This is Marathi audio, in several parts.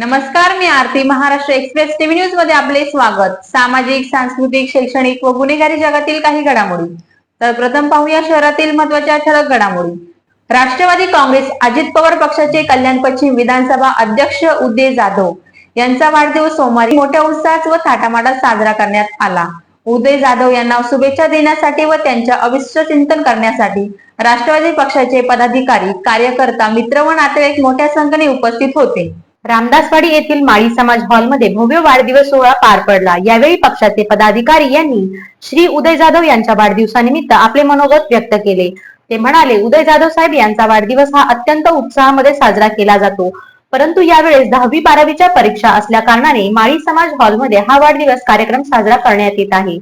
नमस्कार मी आरती महाराष्ट्र एक्सप्रेस टीव्ही न्यूजमध्ये आपले स्वागत. सामाजिक सांस्कृतिक शैक्षणिक व गुन्हेगारी जगातील काही घडामोडी. तर प्रथम पाहूया शहरातील महत्त्वाच्या ठळक घडामोडी. राष्ट्रवादी काँग्रेस अजित पवार पक्षाचे कल्याण पश्चिम विधानसभा अध्यक्ष उदय जाधव यांचा वाढदिवस सोमवारी मोठ्या उत्साहात व थाटामाटात साजरा करण्यात आला. उदय जाधव यांना शुभेच्छा देण्यासाठी व त्यांच्या अविष्ट चिंतन करण्यासाठी राष्ट्रवादी पक्षाचे पदाधिकारी कार्यकर्ता मित्र व नातेवाईक मोठ्या संख्येने उपस्थित होते. रामदासवाडी येथील माळी समाज हॉलमध्ये भव्य वाढदिवस सोहळा पार पडला. यावेळी पक्षाचे पदाधिकारी यांनी श्री उदय जाधव यांच्या वाढदिवसानिमित्त आपले मनोगत व्यक्त केले. ते म्हणाले उदय जाधव साहेब यांचा वाढदिवस हा अत्यंत उत्साहामध्ये साजरा केला जातो. परंतु यावेळेस दहावी बारावीच्या परीक्षा असल्या कारणाने माळी समाज हॉलमध्ये हा वाढदिवस कार्यक्रम साजरा करण्यात येत आहे.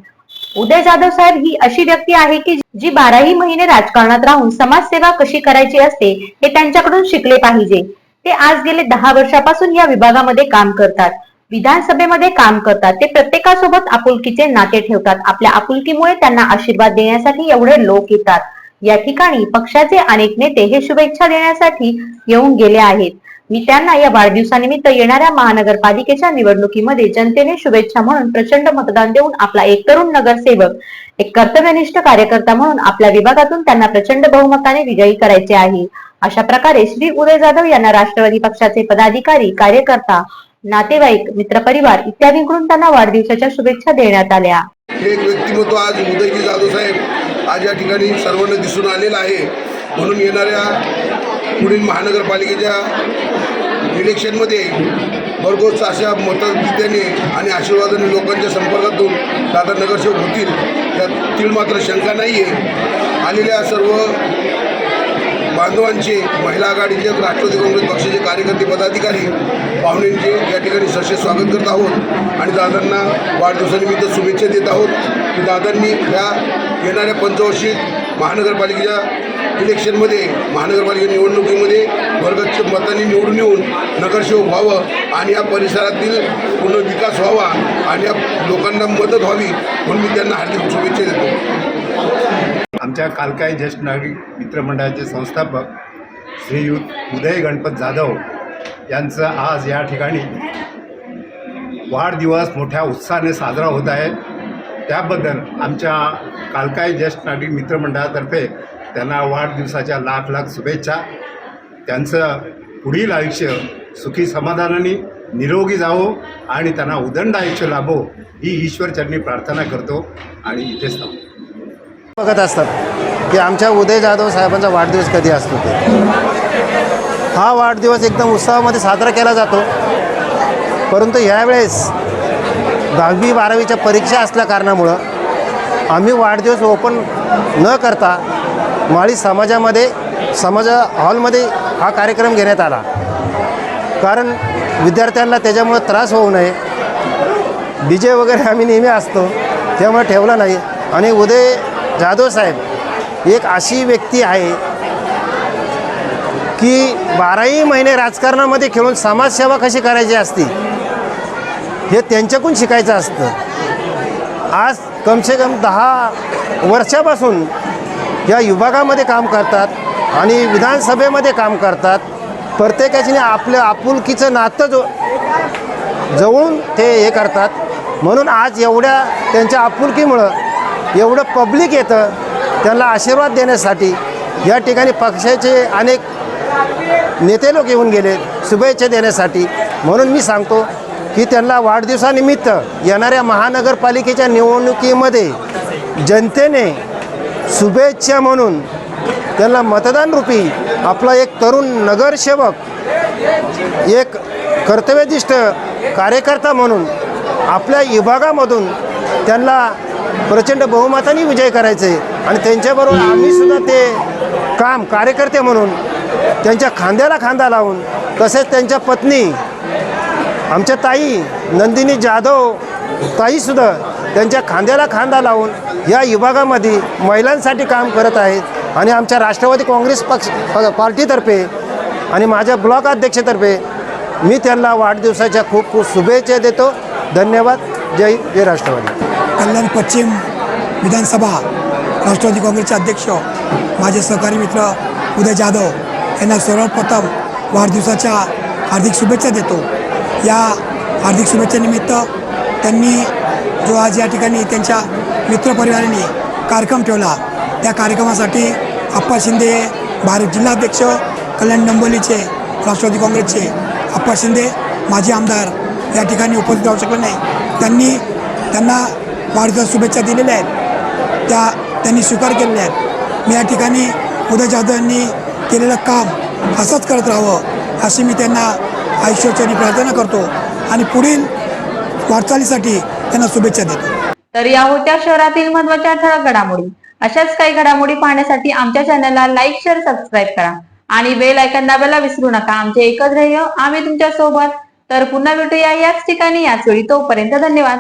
उदय जाधव साहेब ही अशी व्यक्ती आहे की जी बाराही महिने राजकारणात राहून समाजसेवा कशी करायची असते हे त्यांच्याकडून शिकले पाहिजे. ते आज गेले दहा वर्षापासून या विभागामध्ये काम करतात. विधानसभेमध्ये काम करतात. ते प्रत्येकासोबत आपुलकीचे नाते ठेवतात. आपल्या आपुलकीमुळे त्यांना आशीर्वाद देण्यासाठी एवढे लोक येतात. या ठिकाणी पक्षाचे अनेक नेते हे शुभेच्छा देण्यासाठी येऊन गेले आहेत. मी त्यांना या वाढदिवसानिमित्त येणाऱ्या महानगरपालिकेच्या निवडणुकीमध्ये जनतेने शुभेच्छा म्हणून प्रचंड मतदान देऊन आपला एक तरुण नगरसेवक एक कर्तव्यनिष्ठ कार्यकर्ता म्हणून आपल्या विभागातून त्यांना प्रचंड बहुमताने विजयी करायचे आहे. अशा प्रकारे श्री उदय जाधव यांना राष्ट्रवादी पक्षाचे पदाधिकारी कार्यकर्ता नातेवाईक मित्रपरिवार इत्यादींकडून त्यांना वाढदिवसाच्या शुभेच्छा देण्यात आल्या. एक व्यक्तिमत्व आज उदयजी जाधव साहेब आज या ठिकाणी सर्वांना दिसून आलेलं आहे. म्हणून येणाऱ्या पुढील महानगरपालिकेच्या इलेक्शनमध्ये भरघोस अशा मतदाने आणि आशीर्वादाने लोकांच्या संपर्कातून दादा नगरसेवक होतील यातील मात्र शंका नाही आहे आलेल्या सर्व बांधवांचे महिला आघाडीचे राष्ट्रवादी काँग्रेस पक्षाचे कार्यकर्ते पदाधिकारी पाहुण्यांचे या ठिकाणी सशे स्वागत करत आहोत आणि दादांना वाढदिवसानिमित्त शुभेच्छा देत आहोत की दादांनी ह्या येणाऱ्या पंचवर्षीत महानगरपालिकेच्या इलेक्शनमध्ये महानगरपालिका निवडणुकीमध्ये वर्गाच्या मतांनी निवडून येऊन नगरसेवक व्हावं आणि या परिसरातील पूर्ण विकास व्हावा आणि या लोकांना मदत व्हावी म्हणून मी त्यांना हार्दिक शुभेच्छा देतो. आमच्या कालकाई ज्येष्ठ नागरिक मित्रमंडळाचे संस्थापक श्रीयुत उदय गणपत जाधव यांचं आज या ठिकाणी वाढदिवस मोठ्या उत्साहाने साजरा होत आहे. त्याबद्दल आमच्या कालकाई ज्येष्ठ नागरिक मित्रमंडळातर्फे त्यांना वाढदिवसाच्या लाख लाख शुभेच्छा. त्यांचं पुढील आयुष्य सुखी समाधानाने निरोगी जावो आणि त्यांना उदंड आयुष्य लाभो ही ईश्वरचरणी प्रार्थना करतो आणि इथेच थांबतो. बघत असतात. की आमच्या उदय जाधव साहेबांचा वाढदिवस कधी असतो ते? हा वाढदिवस एकदम उत्साहामध्ये साजरा केला जातो. परंतु ह्यावेळेस दहावी बारावीच्या परीक्षा असल्या कारणामुळं आम्ही वाढदिवस ओपन न करता माळी समाजामध्ये समाज हॉलमध्ये हा कार्यक्रम घेण्यात आला. कारण विद्यार्थ्यांना त्याच्यामुळं त्रास होऊ नये. डी जे वगैरे आम्ही नेहमी असतो. त्यामुळे ठेवला नाही. आणि उदय जाधव साहेब एक अशी व्यक्ती आहे की बाराही महिने राजकारणामध्ये खेळून समाजसेवा कशी करायची असती हे त्यांच्याकडून शिकायचं असतं. आज कमसे कम दहा वर्षापासून या विभागामध्ये काम करतात आणि विधानसभेमध्ये काम करतात. प्रत्येकाची आपलं आपुलकीचं नातं जो जवळून ते हे करतात. म्हणून आज एवढ्या त्यांच्या आपुलकीमुळं एवढं पब्लिक येतं. त्यांना आशीर्वाद देण्यासाठी या ठिकाणी पक्षाचे अनेक नेते लोक येऊन गेले शुभेच्छा देण्यासाठी. म्हणून मी सांगतो की त्यांना वाढदिवसानिमित्त येणाऱ्या महानगरपालिकेच्या निवडणुकीमध्ये जनतेने शुभेच्छा म्हणून त्यांना मतदानरूपी आपला एक तरुण नगरसेवक एक कर्तव्यनिष्ठ कार्यकर्ता म्हणून आपल्या विभागामधून त्यांना प्रचंड बहुमताने विजय करायचे. आणि त्यांच्याबरोबर आम्हीसुद्धा ते काम कार्यकर्ते म्हणून त्यांच्या खांद्याला खांदा लावून तसेच त्यांच्या पत्नी आमच्या ताई नंदिनी जाधव ताईसुद्धा त्यांच्या खांद्याला खांदा लावून या विभागामध्ये महिलांसाठी काम करत आहेत. आणि आमच्या राष्ट्रवादी काँग्रेस पक्ष प- पार्टीतर्फे आणि माझ्या ब्लॉक अध्यक्षतर्फे मी त्यांना वाढदिवसाच्या खूप खूप शुभेच्छा देतो. धन्यवाद. जय जय राष्ट्रवादी. कल्याण पश्चिम विधानसभा राष्ट्रवादी काँग्रेसचे अध्यक्ष माझे सहकारी मित्र उदय जाधव यांना सर्वप्रथम वाढदिवसाच्या हार्दिक शुभेच्छा देतो. या हार्दिक शुभेच्छेनिमित्त त्यांनी जो आज या ठिकाणी त्यांच्या मित्रपरिवाराने कार्यक्रम ठेवला त्या कार्यक्रमासाठी आप्पा शिंदे भारत जिल्हाध्यक्ष कल्याण डंबोलीचे राष्ट्रवादी काँग्रेसचे आप्पा शिंदे माजी आमदार या ठिकाणी उपस्थित राहू शकले नाही. त्यांनी त्यांना वाढदिवस शुभेच्छा दिलेल्या आहेत. त्या त्यांनी स्वीकार केलेल्या आहेत. मी या ठिकाणी उदय जाधव यांनी केलेलं काम असंच करत राहावं अशी मी त्यांना आयुष्याची प्रार्थना करतो आणि पुढील वाटचालीसाठी त्यांना शुभेच्छा देतो. तर या होत्या शहरातील महत्त्वाच्या ठळक घडामोडी अशाच काही घडामोडी पाहण्यासाठी आमच्या चॅनलला लाईक शेअर सबस्क्राईब करा आणि बेल आयकॉन दाबायला विसरू नका. आमचे एकच ध्येय आम्ही तुमच्यासोबत तर पुन्हा भेटूया याच ठिकाणी याच वेळी. तोपर्यंत धन्यवाद.